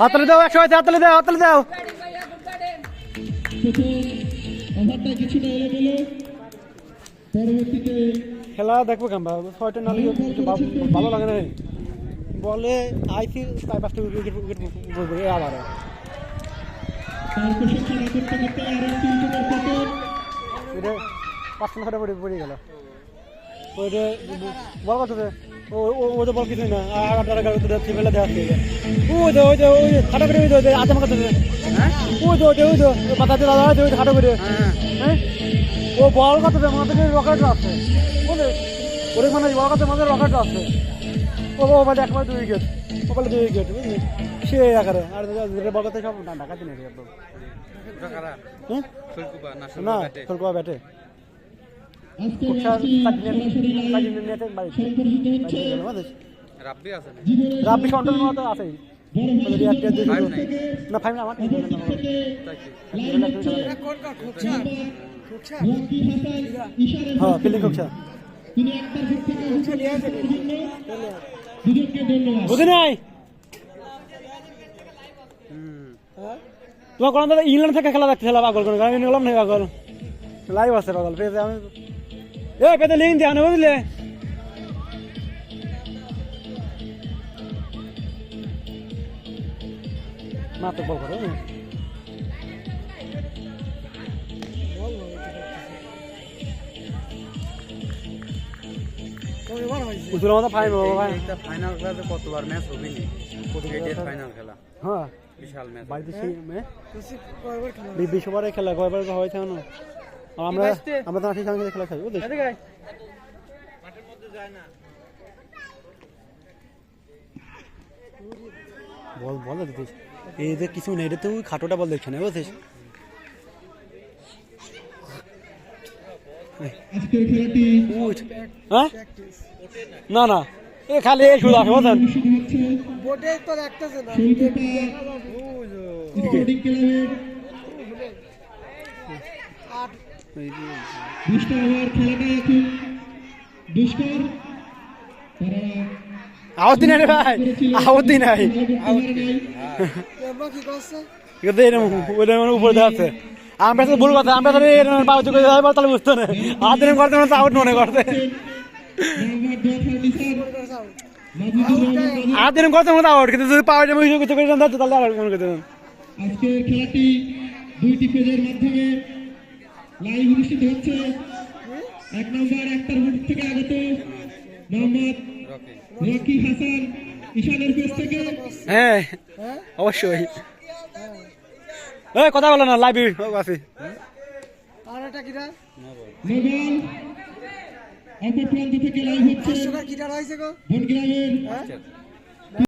হাতলে দাও একশো হাতলে দাও হাতলে দাও। পরবর্তীতে খেলা দেখব কেমন ছয়টা না লিগে ভালো লাগে না। বলে আইসি চার পাঁচটা উইকেট উইকেট আবার। ওইটা পাঁচটা ছটা পড়ে পড়ে গেল। ওইটা বল কত ও ও- তো বল কিছুই না। আট আট এগারো তো ফেলে দেওয়া হচ্ছে ওই তো ওই তো ওই খাটো করে ওই তো আধা কত? ওই তো ওই তো ওই ওই করে হ্যাঁ? ও বল কত? মাথা দিয়ে রকেট আছে। বুঝলে ওরে মানে বল কত রকেট আছে। ও ও বলে একবার দুই উইকেট ও দুই উইকেট বুঝলি? সে আকারে। আর যেটা বল করতে সব ঢাকাতে নেই একদম। না খেলকো ব্যাটে। রাব্বি আছে না কন্ট্রোল মতো থেকে না ফাইভ আমার হ্যাঁ ফিল্ডিং করছে তিনি একবার দিক থেকে করার জন্য দুজনকে ধন্যবাদ বুঝি নাই তোমার কোন দাদা ইংল্যান্ড থেকে খেলা দেখতে খেলা পাগল করে? আমি নিলাম না পাগল। লাইভ আছে পাগল পেতে আমি এ পেতে লিঙ্ক দিয়া না বুঝলে? তো বল করো ভাই। ফাইনাল খেলাতে কতবার ম্যাচ হবে ফাইনাল খেলা। হ্যাঁ। বিশাল ম্যাচ। বাড়িতে সেই মে বিশ্ববারে খেলা কয়বার না আমরা আমরা তো আশি সঙ্গে খেলা খাই বুঝলি? বল বল দিতিস এই যে কিছু নেই এটা তুই খাটোটা বল দেখছ না বুঝছিস? হ্যাঁ? না না। এ খালি এই আসে তো দেখতেছে না। ওভার খেলাটা এখন দুষ্কর রে ভাই নাই ওদের মানে উপরে আমরা তো ভুল কথা আমরা তো করে তাহলে বুঝতো না। আর দিন করতে না আউট মনে করতে আর দিন করতে মতো আউট কিন্তু যদি পাওয়ার জন্য কিছু করে দেন তাহলে আর মনে করতে আজকের খেলাটি দুইটি পেজের মাধ্যমে লাইভ অনুষ্ঠিত হচ্ছে। এক নম্বর একটার বুট থেকে আগত মোহাম্মদ রকি হাসান ঈশানের পেজ থেকে। হ্যাঁ অবশ্যই। এই কথা বলো না লাইভ আছে আর এটা কিরা নোবেল অপর প্রান্ত থেকে লাইভ হচ্ছে।